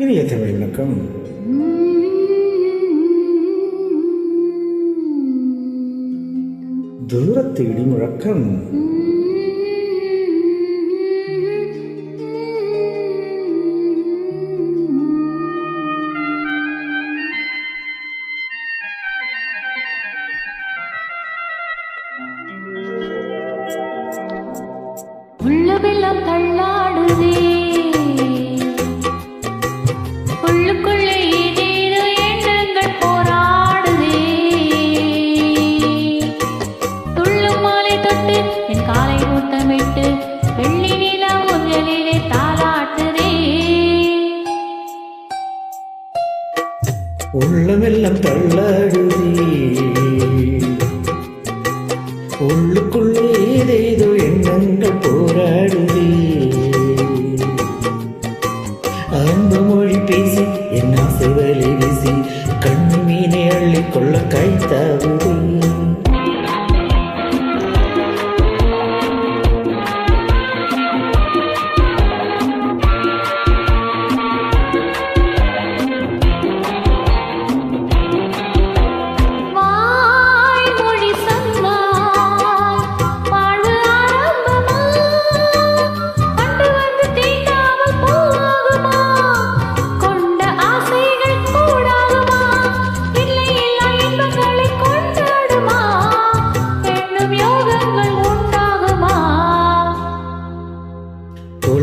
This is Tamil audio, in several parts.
இனிய தமிழ் வணக்கம். தூரத்து இடிமுழக்கம். முழக்கம் தள்ளாடுதே. கோலமிட்டு வெள்ளி நில முதலிலே தாளாட்டுதே. உள்ளமெல்லாம் தள்ளாடுதே உள்ளு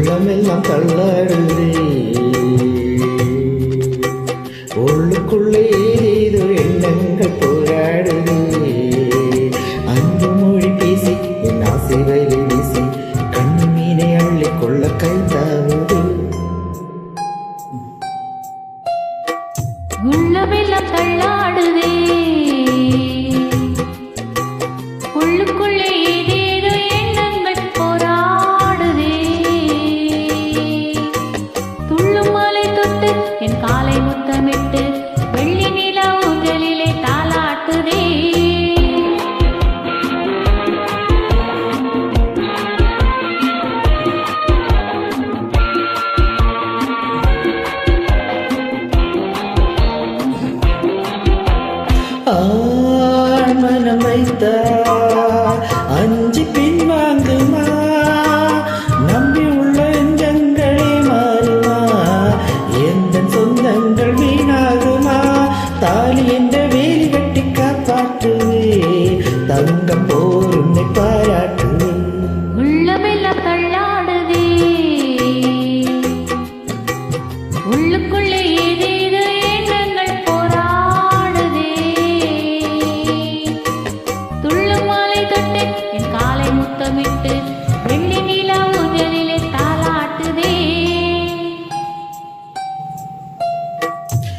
உள்ளமெல்லாம் தள்ளாடுதே உள்ளுக்குள்ளே ஏதேதோ எண்ணங்கள் போராடுதே. அன்பு மொழி பேசி என் ஆசை வலி வீசி கண்ணு மீனை அள்ளி கொள்ள கைத்தாவுதே உள்ளமெல்லாம் தள்ளாடுதே. மனம் வைத்தா அஞ்சு பின் வாங்குமா? நம்பி உள்ள எஞ்சங்களே மாறுமா? எந்த சொந்தங்கள் வீணாகுமா? தாலி என்ற வேலி கட்டி காப்பாற்றுவே. தங்கம் போர் உன்னை